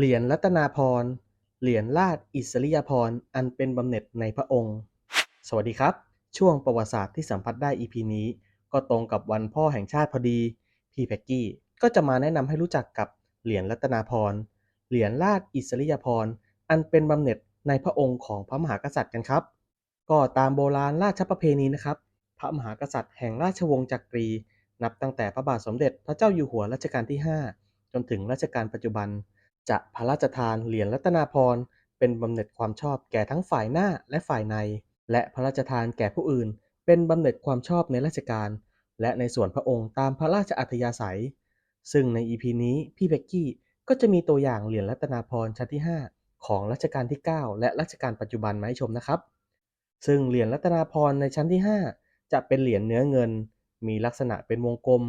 เหรียญรัตนาภรณ์ เหรียญราชอิสริยาภรณ์ อันเป็นบำเหน็จในพระองค์ สวัสดีครับ ช่วงประวัติศาสตร์ที่สัมผัสได้ EP นี้ ก็ตรงกับวันพ่อแห่งชาติพอดี พี่แพ็กกี้ ก็จะมาแนะนำให้รู้จักกับเหรียญรัตนาภรณ์ เหรียญราชอิสริยาภรณ์ อันเป็นบำเหน็จในพระองค์ของพระมหากษัตริย์กันครับ ก็ตามโบราณราชประเพณีนะครับ พระมหากษัตริย์แห่งราชวงศ์จักรี นับตั้งแต่พระบาทสมเด็จพระเจ้าอยู่หัวรัชกาลที่ 5 จนถึงรัชกาลปัจจุบัน จะพระราชทานเหรียญรัตนาภรเป็นบำเหน็จความชอบแก่ทั้งฝ่ายหน้าและฝ่ายใน และพระราชทานแก่ผู้อื่น เป็นบำเหน็จความชอบในราชการ และในส่วนพระองค์ตามพระราชอัธยาศัย ซึ่งใน EP นี้พี่เบกกี้ก็จะมีตัวอย่างเหรียญรัตนาภรชั้นที่ 5 ของรัชกาลที่ 9 และรัชกาลปัจจุบันมาให้ชมนะครับ ซึ่งเหรียญรัตนาภรในชั้นที่ 5 จะเป็นเหรียญเนื้อเงิน มีลักษณะเป็นวงกลม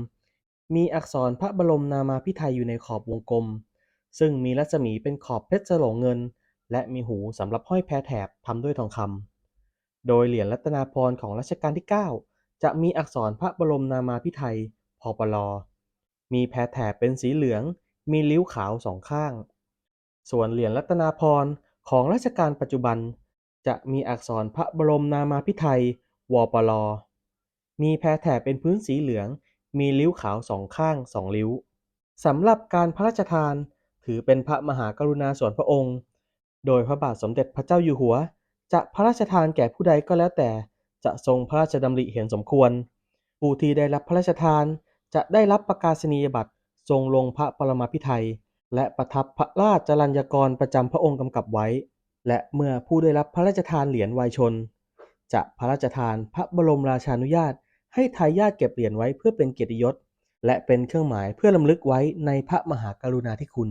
มีอักษรพระบรมนามาพิไทยอยู่ในขอบวงกลม ซึ่งมีรัศมีเป็นขอบเพชรสโลงเงิน และมีหูสำหรับห้อยแพรแถบทำด้วยทองคำโดยเหรียญรัตนาภรณ์ของรัชกาลที่ 9 จะมีอักษรพระบรมนามาพิไทยพปลมีแพรแถบเป็นสีเหลือง มีริ้วขาวสองข้าง ส่วนเหรียญรัตนาภรณ์ของรัชกาลปัจจุบัน จะมีอักษรพระบรมนามาพิไทยวปลมีแพรแถบเป็นพื้นสีเหลือง มีริ้วขาวสองข้างสองริ้วสำหรับการพระราชทาน ถือเป็นพระมหากรุณาส่วนพระองค์ โดยพระบาทสมเด็จพระเจ้าอยู่หัว จะพระราชทานแก่ผู้ใดก็แล้วแต่ จะทรงพระราชดำริเห็นสมควร ผู้ที่ได้รับพระราชทานจะได้รับประกาศนียบัตรทรงลงพระปรมาภิไธยและประทับพระราชจรัญญกรประจำพระองค์กำกับไว้ และเมื่อผู้ได้รับพระราชทานเหรียญวัยชน จะพระราชทานพระบรมราชานุญาต ให้ทายาทเก็บเหรียญไว้เพื่อเป็นเกียรติยศ และเป็นเครื่องหมายเพื่อลำลึกไว้ในพระมหากรุณาธิคุณ